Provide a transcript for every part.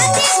जाते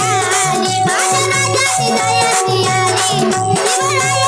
आली. माझ्या राजाची जयंती आली.